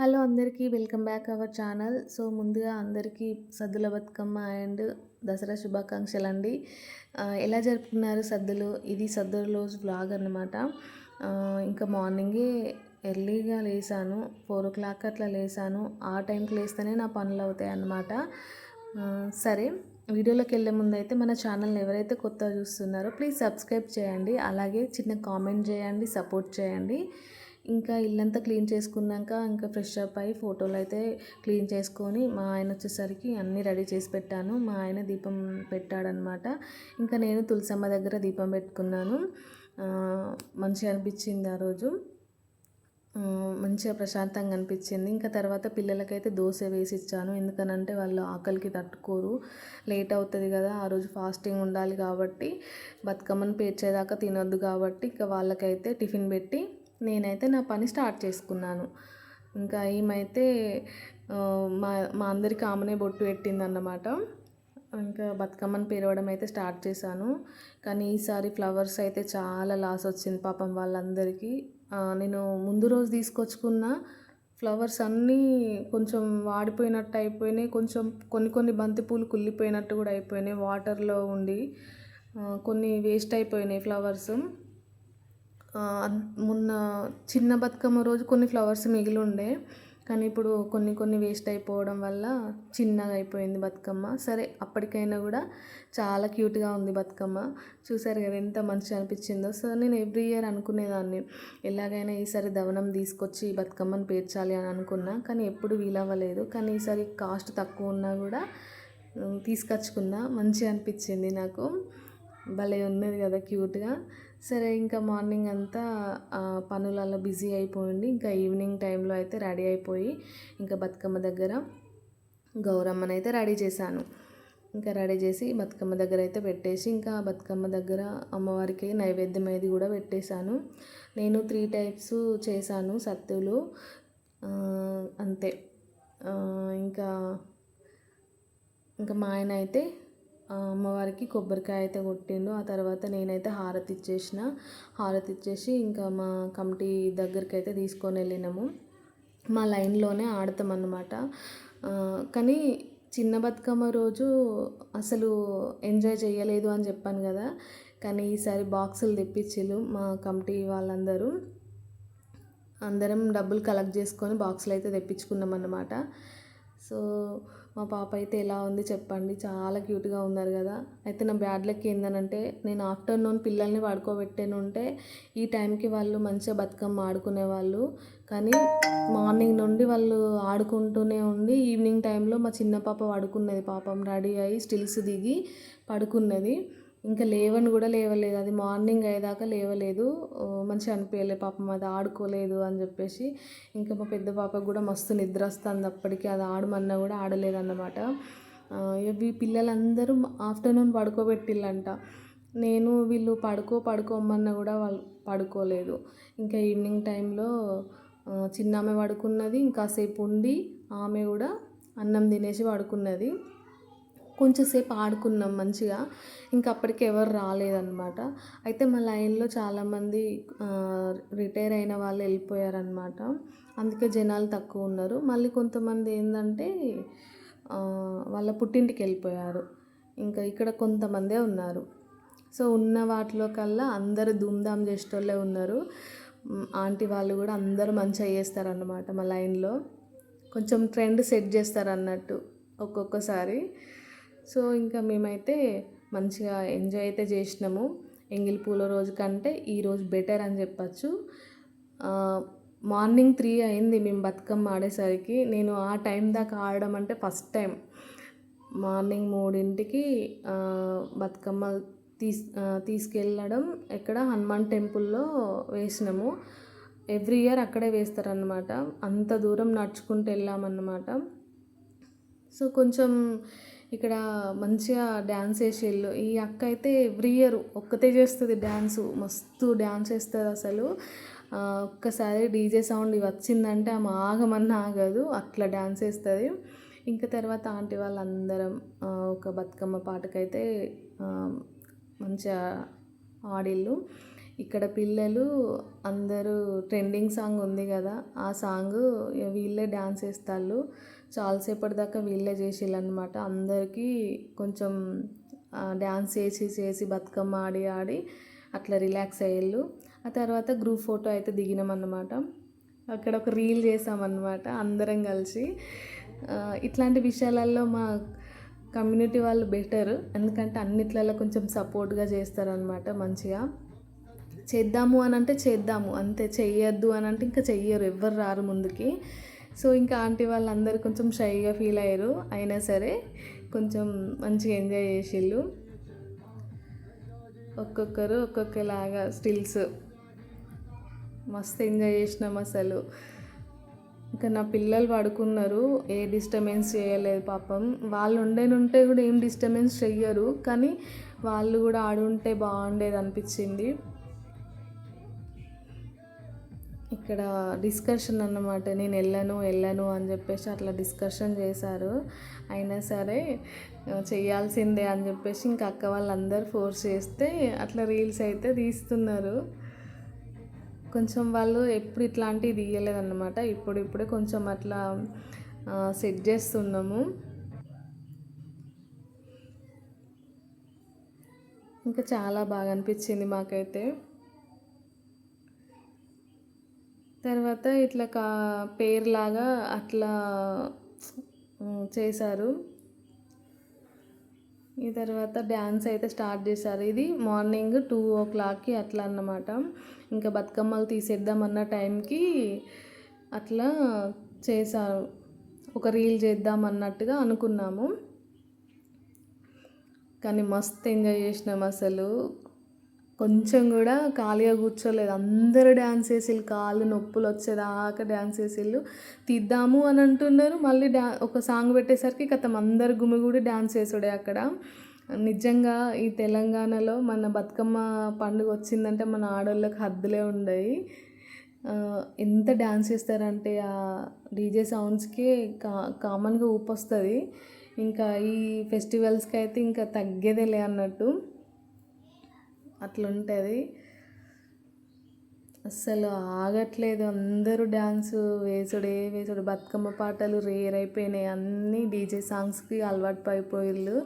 Hello అందరికీ welcome back our channel. So ముందుగా అందరికీ సద్దుల బతుకమ్మ అండ్ దసరా శుభాకాంక్షలు అండి ఎలా జరుపుకున్నారు సద్దులు? ఇది సద్దుల రోజు బ్లాగ్ అనమాట ఇంకా మార్నింగే ఎర్లీగా లేసాను. ఫోర్ ఓ క్లాక్ అట్లా లేసాను. ఆ టైంకి లేస్తేనే నా పనులు అవుతాయి అన్నమాట. సరే వీడియోలోకి వెళ్ళే ముందు అయితే మన ఛానల్ని ఎవరైతే కొత్తగా చూస్తున్నారో ప్లీజ్ సబ్స్క్రైబ్ చేయండి. అలాగే చిన్న కామెంట్ చేయండి సపోర్ట్ చేయండి. ఇంకా ఇల్లంతా క్లీన్ చేసుకున్నాక ఇంకా ఫ్రెష్ అప్ అయ్యి ఫోటోలు అయితే క్లీన్ చేసుకొని మా ఆయన వచ్చేసరికి అన్నీ రెడీ చేసి పెట్టాను. మా ఆయన దీపం పెట్టాడనమాట. ఇంకా నేను తులసమ్మ దగ్గర దీపం పెట్టుకున్నాను. మంచిగా అనిపించింది ఆ రోజు. మంచిగా ప్రశాంతంగా అనిపించింది. ఇంకా తర్వాత పిల్లలకైతే దోశ వేసి ఇచ్చాను. ఎందుకనంటే వాళ్ళు ఆకలికి తట్టుకోరు. లేట్ అవుతుంది కదా ఆ రోజు ఫాస్టింగ్ ఉండాలి కాబట్టి బతుకమ్మను పేర్చేదాకా తినొద్దు కాబట్టి ఇంకా వాళ్ళకైతే టిఫిన్ పెట్టి నేనైతే నా పని స్టార్ట్ చేసుకున్నాను. ఇంకా ఏమైతే మా మా అందరికి ఆమెనే బొట్టు పెట్టిందన్నమాట. ఇంకా బతుకమ్మని పిలవడం అయితే స్టార్ట్ చేశాను. కానీ ఈసారి ఫ్లవర్స్ అయితే చాలా లాస్ వచ్చింది పాపం వాళ్ళందరికీ. నేను ముందు రోజు తీసుకొచ్చుకున్న ఫ్లవర్స్ అన్నీ కొంచెం వాడిపోయినట్టు అయిపోయినాయి. కొంచెం కొన్ని కొన్ని బంతిపూలు కుళ్ళిపోయినట్టు కూడా అయిపోయినాయి. వాటర్లో ఉండి కొన్ని వేస్ట్ అయిపోయినాయి ఫ్లవర్స్. మొన్న చిన్న బతుకమ్మ రోజు కొన్ని ఫ్లవర్స్ మిగిలి ఉండే కానీ ఇప్పుడు కొన్ని కొన్ని వేస్ట్ అయిపోవడం వల్ల చిన్నగా అయిపోయింది బతుకమ్మ. సరే అప్పటికైనా కూడా చాలా క్యూట్గా ఉంది బతుకమ్మ. చూసారు కదా ఎంత మంచిగా అనిపించిందో. సో నేను ఎవ్రీ ఇయర్ అనుకునేదాన్ని. ఎలాగైనా ఈసారి దవనం తీసుకొచ్చి బతుకమ్మను పేర్చాలి అని అనుకున్నా. కానీ ఎప్పుడు వీలవ్వలేదు. కానీ ఈసారి కాస్ట్ తక్కువ ఉన్నా కూడా తీసుకొచ్చుకున్నా. మంచిగా అనిపించింది నాకు. భలే ఉన్నది కదా క్యూట్గా. సరే ఇంకా మార్నింగ్ అంతా పనులలో బిజీ అయిపోయింది. ఇంకా ఈవినింగ్ టైంలో అయితే రెడీ అయిపోయి ఇంకా బతుకమ్మ దగ్గర గౌరమ్మని అయితే రెడీ చేశాను. ఇంకా రెడీ చేసి బతుకమ్మ దగ్గర అయితే పెట్టేసి ఇంకా బతుకమ్మ దగ్గర అమ్మవారికి నైవేద్యం అనేది కూడా పెట్టేశాను. నేను త్రీ టైప్స్ చేశాను సత్తులు అంతే. ఇంకా ఇంకా మా ఆయన అయితే అమ్మవారికి కొబ్బరికాయ అయితే కొట్టిండు. ఆ తర్వాత నేనైతే హారతి ఇచ్చేసిన. హారతి ఇచ్చేసి ఇంకా మా కమిటీ దగ్గరికి అయితే తీసుకొని వెళ్ళినాము. మా లైన్లోనే ఆడతాం అన్నమాట. కానీ చిన్న బతుకమ్మ రోజు అసలు ఎంజాయ్ చేయలేదు అని చెప్పాను కదా. కానీ ఈసారి బాక్సులు తెప్పించిళ్ళు మా కమిటీ వాళ్ళందరూ. అందరం డబ్బులు కలెక్ట్ చేసుకొని బాక్సులు అయితే తెప్పించుకున్నాం అన్నమాట. సో మా పాప అయితే ఎలా ఉంది చెప్పండి. చాలా క్యూట్గా ఉన్నారు కదా. అయితే నా బ్యాడ్ లక్ ఏందనంటే నేను ఆఫ్టర్నూన్ పిల్లల్ని పడుకోబెట్టేనుంటే ఈ టైంకి వాళ్ళు మంచిగా బతుకమ్మ ఆడుకునే వాళ్ళు కానీ మార్నింగ్ నుండి వాళ్ళు ఆడుకుంటూనే ఉండి ఈవినింగ్ టైంలో మా చిన్న పాప పడుకున్నది. పాపం రెడీ అయ్యి స్టిల్స్ దిగి పడుకున్నది. ఇంకా లేవని కూడా లేవలేదు. అది మార్నింగ్ అయ్యేదాకా లేవలేదు. మంచిగా అనిపించలేదు పాపం అది ఆడుకోలేదు అని చెప్పేసి. ఇంకా మా పెద్ద పాపకు కూడా మస్తు నిద్ర వస్తుంది అప్పటికి. అది ఆడమన్నా కూడా ఆడలేదన్నమాట. ఇవి పిల్లలందరూ ఆఫ్టర్నూన్ పడుకోబెట్టిల్లంట. నేను వీళ్ళు పడుకో పడుకోమన్నా కూడా వాళ్ళు పడుకోలేదు. ఇంకా ఈవినింగ్ టైంలో చిన్న ఆమె పడుకున్నది. ఇంకాసేపు ఉండి ఆమె కూడా అన్నం తినేసి పడుకున్నది. కొంచెంసేపు ఆడుకున్నాం మంచిగా. ఇంకా అప్పటికి ఎవరు రాలేదన్నమాట. అయితే మా లైన్లో చాలామంది రిటైర్ అయిన వాళ్ళు వెళ్ళిపోయారనమాట అందుకే జనాలు తక్కువ ఉన్నారు. మళ్ళీ కొంతమంది ఏంటంటే వాళ్ళ పుట్టింటికి వెళ్ళిపోయారు. ఇంకా ఇక్కడ కొంతమందే ఉన్నారు. సో ఉన్న వాటిలో కల్లా అందరు ధూమ్ధామ్ చేసేటోళ్ళే ఉన్నారు. ఆంటీ వాళ్ళు కూడా అందరూ మంచిగా చేస్తారన్నమాట మా లైన్లో. కొంచెం ట్రెండ్ సెట్ చేస్తారు అన్నట్టు ఒక్కొక్కసారి. సో ఇంకా మేమైతే మంచిగా ఎంజాయ్ అయితే చేసినాము. ఎంగిల్ పూల రోజు కంటే ఈరోజు బెటర్ అని చెప్పచ్చు. మార్నింగ్ త్రీ అయింది మేము బతుకమ్మ ఆడేసరికి. నేను ఆ టైం దాకా ఆడడం అంటే ఫస్ట్ టైం. మార్నింగ్ మూడింటికి బతుకమ్మ తీస్ తీసుకెళ్ళడం ఎక్కడ హనుమాన్ టెంపుల్లో వేసినాము. ఎవ్రీ ఇయర్ అక్కడే వేస్తారనమాట అంత దూరం నడుచుకుంటూ వెళ్ళామన్నమాట. సో కొంచెం ఇక్కడ మంచిగా డ్యాన్స్ వేసేళ్ళు ఈ అక్క అయితే ఎవ్రీ ఇయర్ ఒక్కతే చేస్తుంది డ్యాన్సు మస్తు డ్యాన్స్ వేస్తుంది అసలు. ఒక్కసారి డీజే సౌండ్ వచ్చిందంటే ఆమె ఆగమన్నా ఆగదు. అట్లా డ్యాన్స్ వేస్తుంది ఇంకా తర్వాత ఆంటీ వాళ్ళందరం ఒక బతుకమ్మ పాటకైతే మంచిగా ఆడిళ్ళు. ఇక్కడ పిల్లలు అందరూ ట్రెండింగ్ సాంగ్ ఉంది కదా ఆ సాంగ్ వీళ్ళే డ్యాన్స్ వేస్తారు చాలాసేపటి దాకా వీళ్ళే చేసిళ్ళు అనమాట అందరికీ కొంచెం డ్యాన్స్ చేసి చేసి బతుకమ్మ ఆడి ఆడి అట్లా రిలాక్స్ అయ్యేళ్ళు. ఆ తర్వాత గ్రూప్ ఫోటో అయితే దిగినామన్నమాట. అక్కడ ఒక రీల్ చేసామన్నమాట అందరం కలిసి. ఇట్లాంటి విషయాలలో మా కమ్యూనిటీ వాళ్ళు బెటర్. ఎందుకంటే అన్నిట్లలో కొంచెం సపోర్ట్గా చేస్తారనమాట మంచిగా. చేద్దాము అని అంటే చేద్దాము అంతే. చెయ్యొద్దు అని అంటే ఇంకా చెయ్యరు ఎవ్వరు రారు ముందుకి. సో ఇంకా ఆంటీ వాళ్ళందరూ కొంచెం షైగా ఫీల్ అయ్యారు. అయినా సరే కొంచెం మంచిగా ఎంజాయ్ చేసిళ్ళు. ఒక్కొక్కరు ఒక్కొక్కలాగా స్టిల్స్. మస్తు ఎంజాయ్ చేసినాం అసలు. ఇంకా నా పిల్లలు పడుకున్నారు. ఏ డిస్టర్బెన్స్ చేయలేదు పాపం. వాళ్ళు ఉండేనుంటే కూడా ఏం డిస్టర్బెన్స్ చెయ్యరు. కానీ వాళ్ళు కూడా ఆడుంటే బాగుండేది అనిపించింది. ఇక్కడ డిస్కషన్ అన్నమాట. నేను వెళ్ళను వెళ్ళను అని చెప్పేసి అట్లా డిస్కషన్ చేశారు. అయినా సరే చేయాల్సిందే అని చెప్పేసి ఇంకా అక్క వాళ్ళందరూ ఫోర్స్ చేస్తే అట్లా రీల్స్ అయితే తీస్తున్నారు. కొంచెం వాళ్ళు ఎప్పుడు ఇట్లాంటివి తీయలేదన్నమాట. ఇప్పుడు ఇప్పుడే కొంచెం అట్లా సెట్ చేస్తున్నాము. ఇంకా చాలా బాగా అనిపించింది మాకైతే. తర్వాత ఇట్లా కా పేరులాగా అట్లా చేశారు. ఈ తర్వాత డ్యాన్స్ అయితే స్టార్ట్ చేశారు. ఇది మార్నింగ్ టూ ఓ క్లాక్కి అట్లా అన్నమాట. ఇంకా బతుకమ్మలు తీసేద్దామన్న టైంకి అట్లా చేశారు. ఒక రీల్ చేద్దాం అన్నట్టుగా అనుకున్నాము. కానీ మస్తు ఎంజాయ్ చేసినాం అసలు. కొంచెం కూడా ఖాళీగా కూర్చోలేదు. అందరూ డ్యాన్స్ వేసిళ్ళు కాళ్ళు నొప్పులు వచ్చేదాకా డ్యాన్స్ వేసిళ్ళు తీద్దాము అని అంటున్నారు. మళ్ళీ డ్యా ఒక సాంగ్ పెట్టేసరికి కథం అందరు గుమిగూడి డ్యాన్స్ వేసుడే అక్కడ. నిజంగా ఈ తెలంగాణలో మన బతుకమ్మ పండుగ వచ్చిందంటే మన ఆడవాళ్ళకి హద్దులే ఉండయి. ఎంత డ్యాన్స్ చేస్తారంటే ఆ డీజే సౌండ్స్కి కా కామన్గా ఊపొస్తుంది. ఇంకా ఈ ఫెస్టివల్స్కి అయితే ఇంకా తగ్గేదేలే అన్నట్టు. అట్లుంటుంది. అస్సలు ఆగట్లేదు. అందరూ డ్యాన్స్ వేసుడే వేసుడు. బతుకమ్మ పాటలు రేర్ అయిపోయినాయి. అన్నీ డీజే సాంగ్స్కి అలవాటు అయిపోయిళ్ళు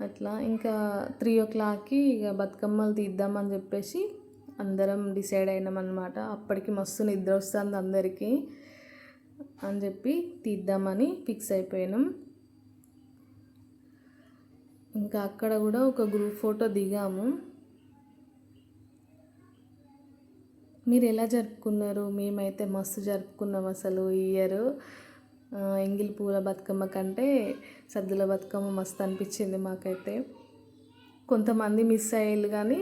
అట్లా ఇంకా త్రీ ఓ క్లాక్కి ఇక బతుకమ్మలు తీద్దామని చెప్పేసి అందరం డిసైడ్ అయినాం అనమాట అప్పటికి మస్తు నిద్ర వస్తుంది అందరికీ అని చెప్పి తీద్దామని ఫిక్స్ అయిపోయినాం. ఇంకా అక్కడ కూడా ఒక గ్రూప్ ఫోటో దిగాము. మీరు ఎలా జరుపుకున్నారు? మేమైతే మస్తు జరుపుకున్నాం అసలు ఈ ఇయర్. ఎంగిల్ పూల బతుకమ్మ కంటే సద్దుల బతుకమ్మ మస్తు అనిపించింది మాకైతే. కొంతమంది మిస్ అయ్యారు కానీ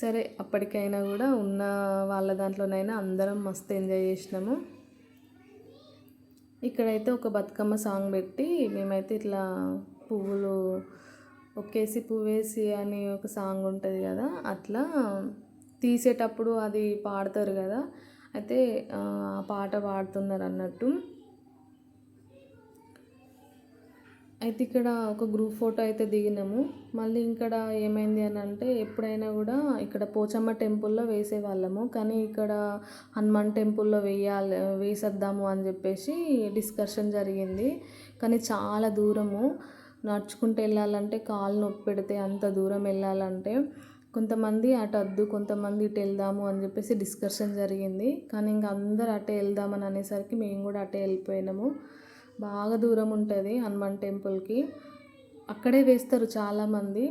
సరే అప్పటికైనా కూడా ఉన్న వాళ్ళ దాంట్లోనైనా అందరం మస్తు ఎంజాయ్ చేసినాము. ఇక్కడైతే ఒక బతుకమ్మ సాంగ్ పెట్టి మేమైతే ఇట్లా పువ్వులు ఒకేసి పువ్వేసి అని ఒక సాంగ్ ఉంటుంది కదా అట్లా తీసేటప్పుడు అది పాడతారు కదా. అయితే ఆ పాట పాడుతున్నారు అన్నట్టు. అయితే ఇక్కడ ఒక గ్రూప్ ఫోటో అయితే దిగినాము. మళ్ళీ ఇక్కడ ఏమైంది అని అంటే ఎప్పుడైనా కూడా ఇక్కడ పోచమ్మ టెంపుల్లో వేసేవాళ్ళము. కానీ ఇక్కడ హనుమాన్ టెంపుల్లో వేయాలి వేసేద్దాము అని చెప్పేసి డిస్కషన్ జరిగింది. కానీ చాలా దూరము. నడుచుకుంటూ వెళ్ళాలంటే కాలు నొప్పి పెడితే అంత దూరం వెళ్ళాలంటే. కొంతమంది అటు వద్దు కొంతమంది ఇటు వెళ్దాము అని చెప్పేసి డిస్కషన్ జరిగింది. కానీ ఇంక అందరు అటే వెళ్దామని అనేసరికి మేము కూడా అటే వెళ్ళిపోయినాము. బాగా దూరం ఉంటుంది హనుమాన్ టెంపుల్కి అక్కడే వేస్తారు చాలామంది.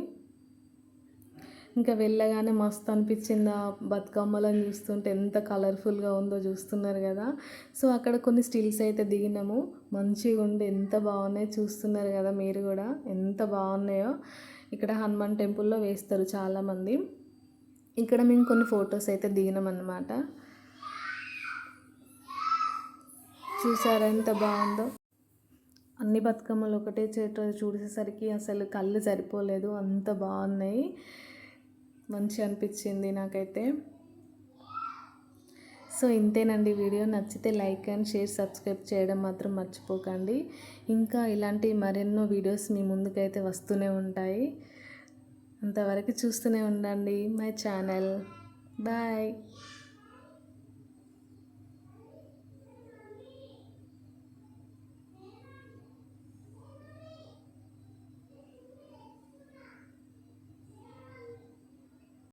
ఇంకా వెళ్ళగానే మస్తు అనిపించింది ఆ బతుకమ్మలను చూస్తుంటే ఎంత కలర్ఫుల్గా ఉందో చూస్తున్నారు కదా. సో అక్కడ కొన్ని స్టిల్స్ అయితే దిగినాము. మంచిగా ఉండి ఎంత బాగున్నాయో చూస్తున్నారు కదా మీరు కూడా. ఎంత బాగున్నాయో. ఇక్కడ హనుమాన్ టెంపుల్లో వేస్తారు చాలామంది. ఇక్కడ మేము కొన్ని ఫొటోస్ అయితే దిగినామన్నమాట. చూసారా ఎంత బాగుందో? అన్ని బతుకమ్మలు ఒకటే చేట చూసేసరికి అసలు కళ్ళు సరిపోలేదు. అంత బాగున్నాయి. మంచి అనిపించింది నాకైతే. సో ఇంతేనండి వీడియో. నచ్చితే లైక్ అండ్ షేర్ సబ్స్క్రైబ్ చేయడం మాత్రం మర్చిపోకండి. ఇంకా ఇలాంటి మరెన్నో వీడియోస్ మీ ముందుకైతే వస్తూనే ఉంటాయి. అంతవరకు చూస్తూనే ఉండండి మై ఛానల్. బాయ్.